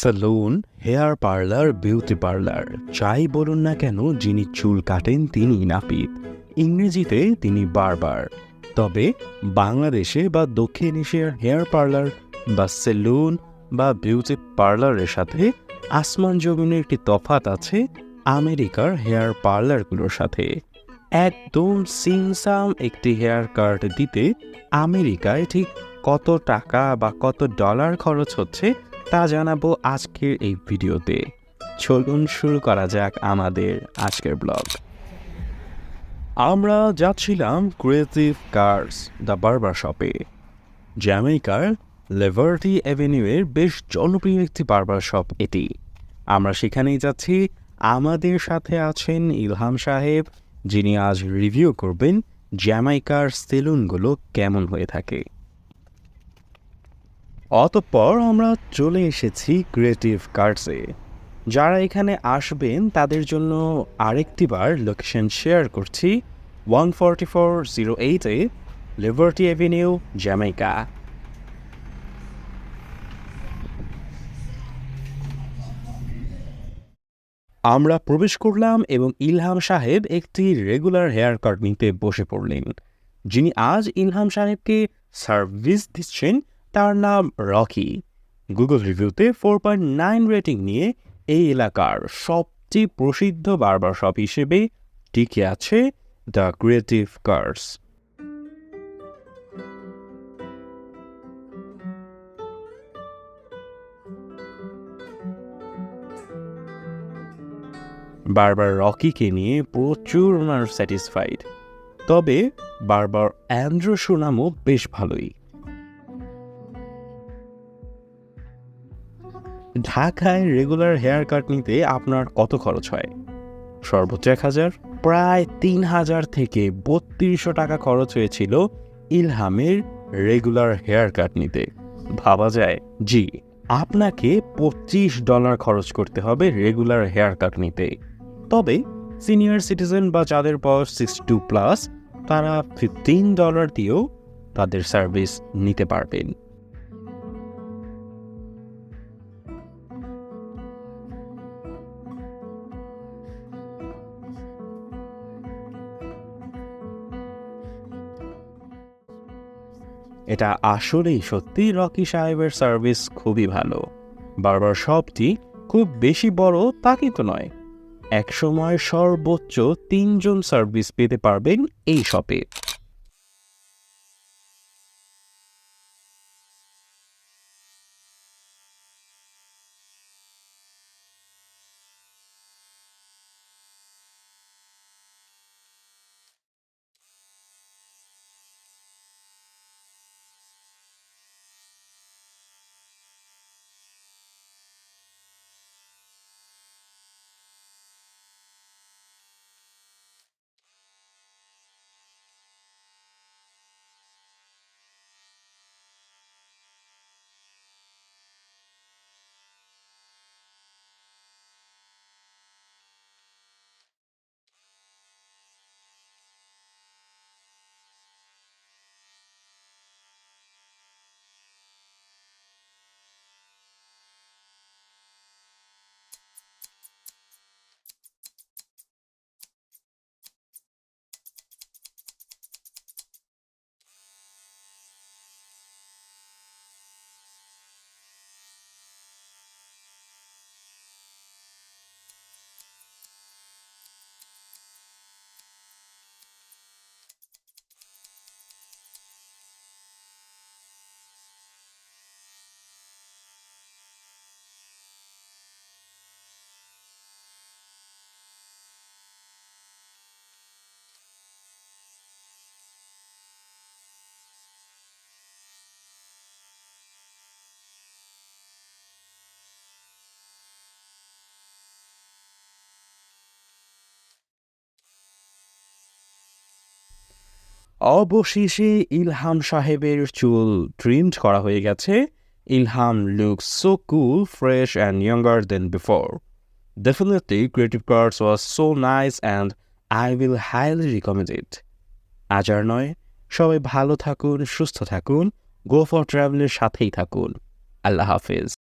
Salon hair parlour beauty parlour যাই বলুন না কেন, যিনি চুল কাটেন তিনি নাপিত। ইংরেজিতে তিনি বারবার তবে বাংলাদেশে বা দক্ষিণ এশিয়ার হেয়ার পার্লার বা সেলুন বা বিউটি পার্লারের সাথে আসমান জমিনের একটি তফাত আছে আমেরিকার হেয়ার পার্লারগুলোর সাথে। একদম সিমসাম একটি হেয়ার কাট দিতে আমেরিকায় ঠিক কত টাকা বা কত ডলার খরচ হচ্ছে তা জানাব আজকের এই ভিডিওতে। চলুন শুরু করা যাক আমাদের আজকের ব্লগ। আমরা যাচ্ছিলাম ক্রিয়েটিভ কার্স দ্য বার্বার শপে জ্যামাইকার লেভার্টি অ্যাভিনিউয়ের বেশ জনপ্রিয় একটি বার্বার শপ এটি। আমরা সেখানেই যাচ্ছি। আমাদের সাথে আছেন ইলহাম সাহেব, যিনি আজ রিভিউ করবেন জ্যামাইকার সেলুনগুলো কেমন হয়ে থাকে। অতঃপর আমরা চলে এসেছি ক্রিয়েটিভ কার্ডসে যারা এখানে আসবেন, তাদের জন্য আরেকটিবার লোকেশন শেয়ার করছি। ওয়ান ফোরটি ফোর জিরো এইটে লিবার্টি অ্যাভিনিউ জ্যামাইকা আমরা প্রবেশ করলাম এবং ইলহাম সাহেব একটি রেগুলার হেয়ার কাট নিতে বসে পড়লেন। যিনি আজ ইলহাম সাহেবকে সার্ভিস দিচ্ছেন তার নাম রকি। গুগল রিভিউতে ফোর পয়েন্ট নাইন রেটিং নিয়ে এই এলাকার সবচেয়ে প্রসিদ্ধ বারবার শপ হিসেবে টিকে আছে দ্য ক্রিয়েটিভ কার্স বারবার রকিকে নিয়ে প্রচুর ওনার স্যাটিসফাইড তবে বারবার অ্যান্ড্রো সুনামও বেশ ভালোই। ঢাকায় রেগুলার হেয়ার কাট নিতে আপনার কত খরচ হয়? সর্বোচ্চ এক হাজার? প্রায় তিন হাজার থেকে বত্রিশশো টাকা খরচ হয়েছিল ইলহামের রেগুলার হেয়ার কাট নিতে। ভাবা যায়, জি, আপনাকে পঁচিশ ডলার খরচ করতে হবে রেগুলার হেয়ার কাট নিতে। তবে সিনিয়র সিটিজেন বা যাদের বয়স সিক্সটি টু প্লাস, তারা ফিফটিন ডলার দিয়েও তাদের সার্ভিস নিতে পারবেন। এটা আসলেই সত্যি রকি সাহেবের সার্ভিস খুবই ভালো। বারবার শপটি খুব বেশি বড় তা কিন্তু নয়। একসময় সর্বোচ্চ তিনজন সার্ভিস পেতে পারবেন এই শপে। অবশেষে ইলহাম সাহেবের চুল ট্রিমড করা হয়ে গেছে। Ilham look so cool fresh and younger than before definitely creative cards was so nice and I will highly recommend it আজ আর নয়, সবাই ভালো থাকুন, সুস্থ থাকুন গো ফর ট্রাভেলের সাথেই থাকুন। আল্লাহ হাফিজ।